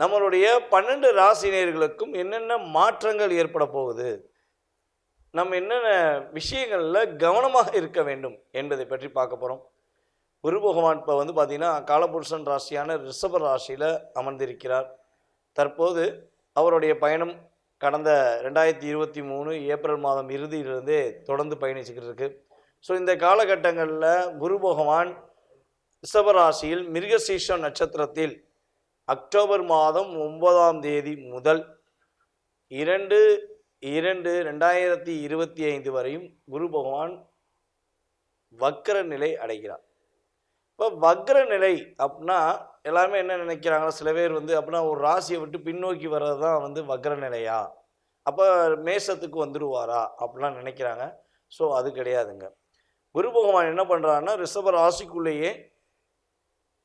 நம்மளுடைய பன்னெண்டு ராசினியர்களுக்கும் என்னென்ன மாற்றங்கள் ஏற்பட போகுது? நம்ம என்னென்ன விஷயங்களில் கவனமாக இருக்க வேண்டும் என்பதை பற்றி பார்க்க போகிறோம் குரு பகவான் இப்போ வந்து பார்த்திங்கன்னா காலபுருஷன் ராசியான ரிஷப ராசியில் அமர்ந்திருக்கிறார். தற்போது அவருடைய பயணம் கடந்த ரெண்டாயிரத்தி இருபத்தி மூணு ஏப்ரல் மாதம் இறுதியிலிருந்தே தொடர்ந்து பயணிச்சுக்கிட்டு இருக்கு. ஸோ இந்த காலகட்டங்களில் குரு பகவான் ரிஷபராசியில் மிருகசீஷம் நட்சத்திரத்தில் அக்டோபர் மாதம் ஒன்பதாம் தேதி முதல் இரண்டு இரண்டு ரெண்டாயிரத்தி இருபத்தி ஐந்து வரையும் குரு பகவான் வக்ர நிலை அடைகிறார். இப்போ வக்ர நிலை அப்படின்னா எல்லாருமே என்ன நினைக்கிறாங்க? சில பேர் வந்து அப்படின்னா ஒரு ராசியை விட்டு பின்னோக்கி வர்றது தான் வந்து வக்ர நிலையா? அப்போ மேசத்துக்கு வந்துடுவாரா அப்படிலாம் நினைக்கிறாங்க. ஸோ அது கிடையாதுங்க. குரு பகவான் என்ன பண்ணுறாருன்னா ரிஷப ராசிக்குள்ளேயே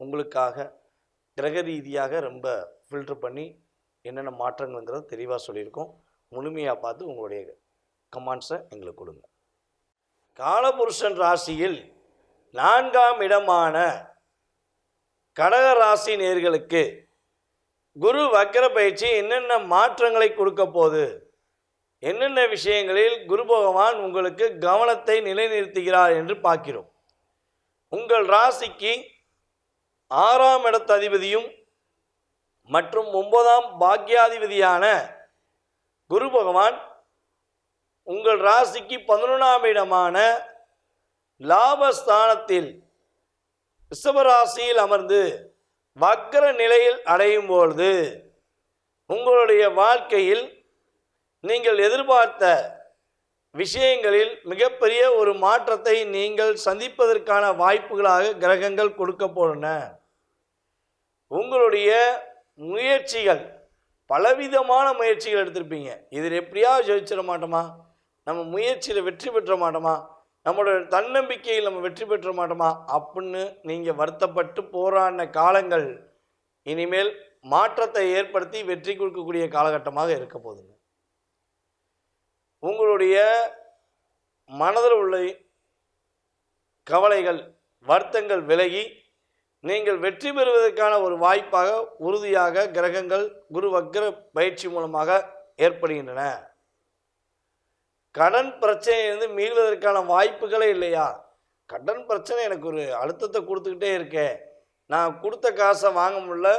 உங்களுக்காக கிரக ரீதியாக ரொம்ப ஃபில்டர் பண்ணி என்னென்ன மாற்றங்கள்ங்கிறத தெளிவாக சொல்லியிருக்கோம். முழுமையாக பார்த்து உங்களுடைய கமாண்ட்ஸை எங்களுக்கு கொடுங்க. காலபுருஷன் ராசியில் நான்காம் இடமான கடக ராசி நேர்களுக்கு குரு வக்கர பயிற்சி என்னென்ன மாற்றங்களை கொடுக்க போகுது? என்னென்ன விஷயங்களில் குரு பகவான் உங்களுக்கு கவனத்தை நிலைநிறுத்துகிறார் என்று பார்க்கிறோம். உங்கள் ராசிக்கு ஆறாம் இடத்த அதிபதியும் மற்றும் ஒன்பதாம் பாக்யாதிபதியான குரு பகவான் உங்கள் ராசிக்கு பதினொன்றாம் இடமான லாபஸ்தானத்தில் ரிஷபராசியில் அமர்ந்து வக்கர நிலையில் அடையும் பொழுது உங்களுடைய வாழ்க்கையில் நீங்கள் எதிர்பார்த்த விஷயங்களில் மிகப்பெரிய ஒரு மாற்றத்தை நீங்கள் சந்திப்பதற்கான வாய்ப்புகளாக கிரகங்கள் கொடுக்க உங்களுடைய முயற்சிகள் பலவிதமான முயற்சிகள் எடுத்திருப்பீங்க. இதில் எப்படியா ஜெயிச்சிட மாட்டோமா? நம்ம முயற்சியில் வெற்றி பெற்ற மாட்டோமா? நம்மளோட தன்னம்பிக்கையில் நம்ம வெற்றி பெற்ற மாட்டோமா? அப்படின்னு நீங்கள் வருத்தப்பட்டு போராடின காலங்கள் இனிமேல் மாற்றத்தை ஏற்படுத்தி வெற்றி கொடுக்கக்கூடிய காலகட்டமாக இருக்க போதுங்க உங்களுடைய மனதில் உள்ள கவலைகள் வருத்தங்கள் விலகி நீங்கள் வெற்றி பெறுவதற்கான ஒரு வாய்ப்பாக உறுதியாக கிரகங்கள் குரு வக்ர பயிற்சி மூலமாக ஏற்படுகின்றன. கடன் பிரச்சனையிலிருந்து மீள்வதற்கான வாய்ப்புகளே இல்லையா? கடன் பிரச்சனை எனக்கு ஒரு அழுத்தத்தை கொடுத்துக்கிட்டே இருக்கேன் நான் கொடுத்த காசை வாங்க முடியல.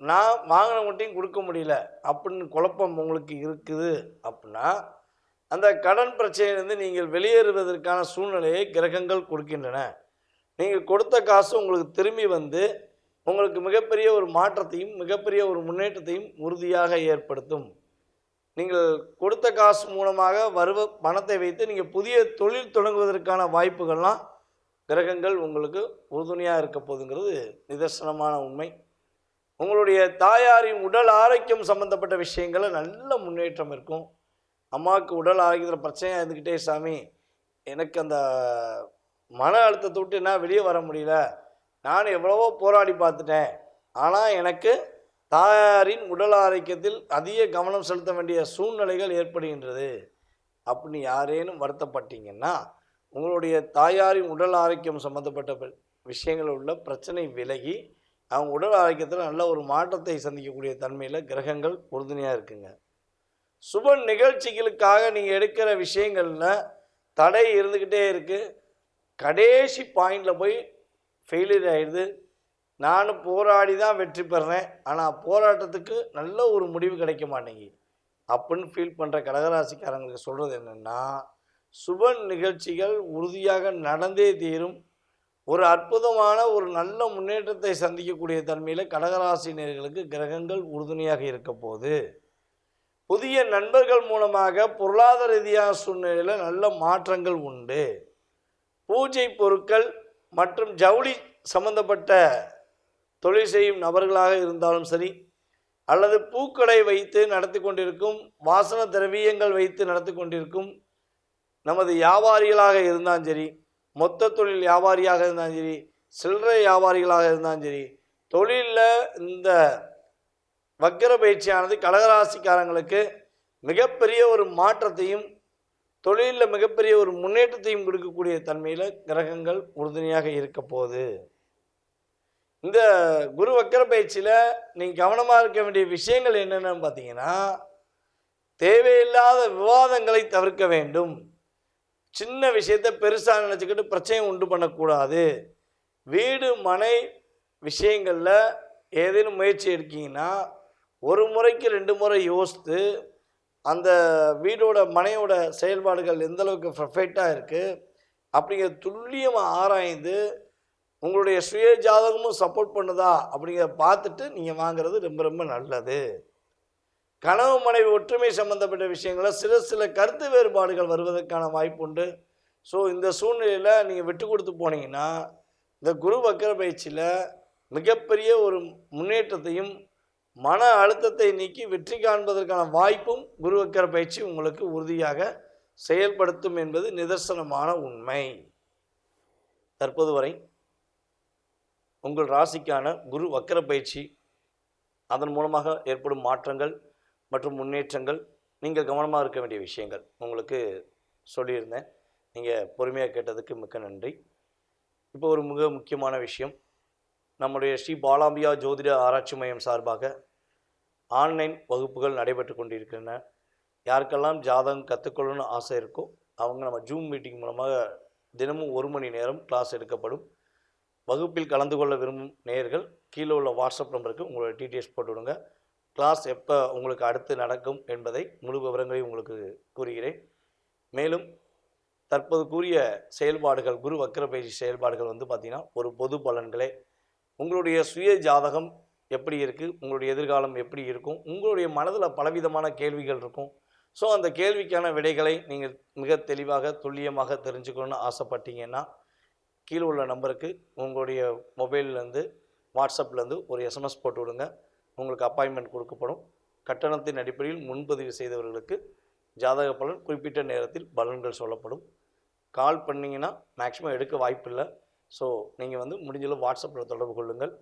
நான் வாங்கினவங்கள்ட்டையும் கொடுக்க முடியல. அப்படின்னு குழப்பம் உங்களுக்கு இருக்குது அப்படின்னா அந்த கடன் பிரச்சனையிலிருந்து நீங்கள் வெளியேறுவதற்கான சூழ்நிலையை கிரகங்கள் கொடுக்கின்றன. நீங்கள் கொடுத்த காசு உங்களுக்கு திரும்பி வந்து உங்களுக்கு மிகப்பெரிய ஒரு மாற்றத்தையும் மிகப்பெரிய ஒரு முன்னேற்றத்தையும் உறுதியாக ஏற்படுத்தும். நீங்கள் கொடுத்த காசு மூலமாக வருவ பணத்தை வைத்து நீங்கள் புதிய தொழில் தொடங்குவதற்கான வாய்ப்புகள்லாம் கிரகங்கள் உங்களுக்கு உறுதுணையாக இருக்க போதுங்கிறது நிதர்சனமான உண்மை. உங்களுடைய தாயாரின் உடல் ஆரோக்கியம் சம்பந்தப்பட்ட விஷயங்களில் நல்ல முன்னேற்றம் இருக்கும். அம்மாவுக்கு உடல் ஆரோக்கியத்தில் பிரச்சனையாக இருந்துக்கிட்டே சாமி எனக்கு அந்த மன அழுத்தத்தை விட்டு என்ன வெளியே வர முடியல. நான் எவ்வளவோ போராடி பார்த்துட்டேன். ஆனால் எனக்கு தாயாரின் உடல் ஆரோக்கியத்தில் அதிக கவனம் செலுத்த வேண்டிய சூழ்நிலைகள் ஏற்படுகின்றது. அப்படின்னு யாரேனும் வருத்தப்பட்டீங்கன்னா உங்களுடைய தாயாரின் உடல் ஆரோக்கியம் சம்மந்தப்பட்ட விஷயங்கள் உள்ள பிரச்சனை விலகி அவங்க உடல் ஆரோக்கியத்தில் நல்ல ஒரு மாற்றத்தை சந்திக்கக்கூடிய தன்மையில் கிரகங்கள் உறுதுணையாக இருக்குங்க. சுப நிகழ்ச்சிகளுக்காக நீங்கள் எடுக்கிற விஷயங்களில் தடை இருந்துக்கிட்டே இருக்குது கடைசி பாயிண்டில் போய் ஃபெயிலியர் ஆகிடுது நானும் போராடி தான் வெற்றி பெறேன். ஆனால் போராட்டத்துக்கு நல்ல ஒரு முடிவு கிடைக்க மாட்டேங்குது. அப்படின்னு ஃபீல் பண்ணுற கடகராசிக்காரங்களுக்கு சொல்கிறது என்னென்னா சுப நிகழ்ச்சிகள் உறுதியாக நடந்தே தீரும். ஒரு அற்புதமான ஒரு நல்ல முன்னேற்றத்தை சந்திக்கக்கூடிய தன்மையில் கடகராசினியர்களுக்கு கிரகங்கள் உறுதுணையாக இருக்க போது புதிய நண்பர்கள் மூலமாக பொருளாதார ரீதியான சூழ்நிலையில் நல்ல மாற்றங்கள் உண்டு. பூஜை பொருட்கள் மற்றும் ஜவுளி சம்பந்தப்பட்ட தொழில் செய்யும் நபர்களாக இருந்தாலும் சரி அல்லது பூக்கடை வைத்து நடத்தி கொண்டிருக்கும் வாசன திரவியங்கள் வைத்து நடத்தி கொண்டிருக்கும் நமது வியாபாரிகளாக இருந்தாலும் சரி மொத்த தொழில் வியாபாரியாக இருந்தாலும் சரி சில்லறை வியாபாரிகளாக இருந்தாலும் சரி தொழிலில் இந்த வக்கர பயிற்சியானது கடகராசிக்காரங்களுக்கு மிகப்பெரிய ஒரு மாற்றத்தையும் தொழிலில் மிகப்பெரிய ஒரு முன்னேற்றத்தையும் கொடுக்கக்கூடிய தன்மையில் கிரகங்கள் உறுதுணையாக இருக்க போகுது. இந்த குரு வக்கர பயிற்சியில் நீங்கள் கவனமாக இருக்க வேண்டிய விஷயங்கள் என்னென்னு பார்த்தீங்கன்னா தேவையில்லாத விவாதங்களை தவிர்க்க வேண்டும். சின்ன விஷயத்தை பெருசாக நினச்சிக்கிட்டு பிரச்சனையும் உண்டு பண்ணக்கூடாது. வீடு மனை விஷயங்களில் ஏதேனும் முயற்சி எடுக்கீங்கன்னா ஒரு முறைக்கு ரெண்டு முறை யோசித்து அந்த வீடோட மனையோட செயல்பாடுகள் எந்த அளவுக்கு பர்ஃபெக்டாக இருக்குது அப்படிங்கிற துல்லியமாக ஆராய்ந்து உங்களுடைய சுய ஜாதகமும் சப்போர்ட் பண்ணுதா அப்படிங்கிறத பார்த்துட்டு நீங்கள் வாங்குறது ரொம்ப ரொம்ப நல்லது. கனவு மனைவி ஒற்றுமை சம்மந்தப்பட்ட விஷயங்களில் சில சில கருத்து வேறுபாடுகள் வருவதற்கான வாய்ப்பு உண்டு. ஸோ இந்த சூழ்நிலையில் நீங்கள் விட்டு கொடுத்து போனீங்கன்னா இந்த குரு வக்கர பயிற்சியில் மிகப்பெரிய ஒரு முன்னேற்றத்தையும் மன அழுத்தத்தை நீக்கி வெற்றி காண்பதற்கான வாய்ப்பும் குருவக்கர பயிற்சி உங்களுக்கு உறுதியாக செயல்படுத்தும் என்பது நிதர்சனமான உண்மை. தற்போது வரை உங்கள் ராசிக்கான குரு வக்கர பயிற்சி அதன் மூலமாக ஏற்படும் மாற்றங்கள் மற்றும் முன்னேற்றங்கள் நீங்கள் கவனமாக இருக்க வேண்டிய விஷயங்கள் உங்களுக்கு சொல்லியிருந்தேன். நீங்கள் பொறுமையாக கேட்டதுக்கு மிக்க நன்றி. இப்போ ஒரு மிக முக்கியமான விஷயம் நம்முடைய ஸ்ரீ பாலாம்பியா ஜோதிட ஆராய்ச்சி மையம் சார்பாக ஆன்லைன் வகுப்புகள் நடைபெற்று கொண்டிருக்கின்றன. யாருக்கெல்லாம் ஜாதகம் கற்றுக்கொள்ளணும்னு ஆசை இருக்கோ அவங்க நம்ம ஜூம் மீட்டிங் மூலமாக தினமும் ஒரு மணி நேரம் கிளாஸ் எடுக்கப்படும். வகுப்பில் கலந்து கொள்ள விரும்பும் நேயர்கள் கீழே உள்ள வாட்ஸ்அப் நம்பருக்கு உங்களோட டீட்டெயில்ஸ் போட்டு விடுங்க கிளாஸ் எப்போ உங்களுக்கு அடுத்து நடக்கும் என்பதை முழு விவரங்களையும் உங்களுக்கு கூறுகிறேன். மேலும் தற்போது கூறிய செயல்பாடுகள் குரு வக்கர பயிற்சி செயல்பாடுகள் வந்து பார்த்திங்கன்னா ஒரு பொது பலன்களே. உங்களுடைய சுய ஜாதகம் எப்படி இருக்குது உங்களுடைய எதிர்காலம் எப்படி இருக்கும் உங்களுடைய மனதில் பலவிதமான கேள்விகள் இருக்கும். ஸோ அந்த கேள்விக்கான விடைகளை நீங்கள் மிக தெளிவாக துல்லியமாக தெரிஞ்சுக்கணும்னு ஆசைப்பட்டீங்கன்னா கீழே உள்ள நம்பருக்கு உங்களுடைய மொபைல்லேருந்து வாட்ஸ்அப்லேருந்து ஒரு எஸ்எம்எஸ் போட்டு விடுங்க. உங்களுக்கு அப்பாயின்மெண்ட் கொடுக்கப்படும். கட்டணத்தின் அடிப்படையில் முன்பதிவு செய்தவர்களுக்கு ஜாதக பலன் குறிப்பிட்ட நேரத்தில் பலன்கள் சொல்லப்படும். கால் பண்ணிங்கன்னா மேக்ஸிமம் எடுக்க வாய்ப்பில்லை. ஸோ நீங்கள் வந்து முடிஞ்சளவு வாட்ஸ்அப்பில் தொடர்பு கொள்ளுங்கள்.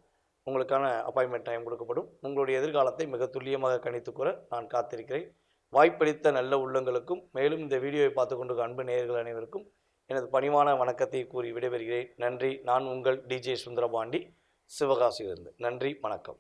உங்களுக்கான அப்பாயின்மெண்ட் டைம் கொடுக்கப்படும். உங்களுடைய எதிர்காலத்தை மிக துல்லியமாக கணித்து கூற நான் காத்திருக்கிறேன். வாய்ப்பளித்த நல்ல உள்ளங்களுக்கும் மேலும் இந்த வீடியோவை பார்த்து கொண்டு அன்பு நேயர்கள் அனைவருக்கும் எனது பணிவான வணக்கத்தை கூறி விடைபெறுகிறேன். நன்றி. நான் உங்கள் டிஜே சுந்தரபாண்டி. சிவகாசியிலிருந்து. நன்றி. வணக்கம்.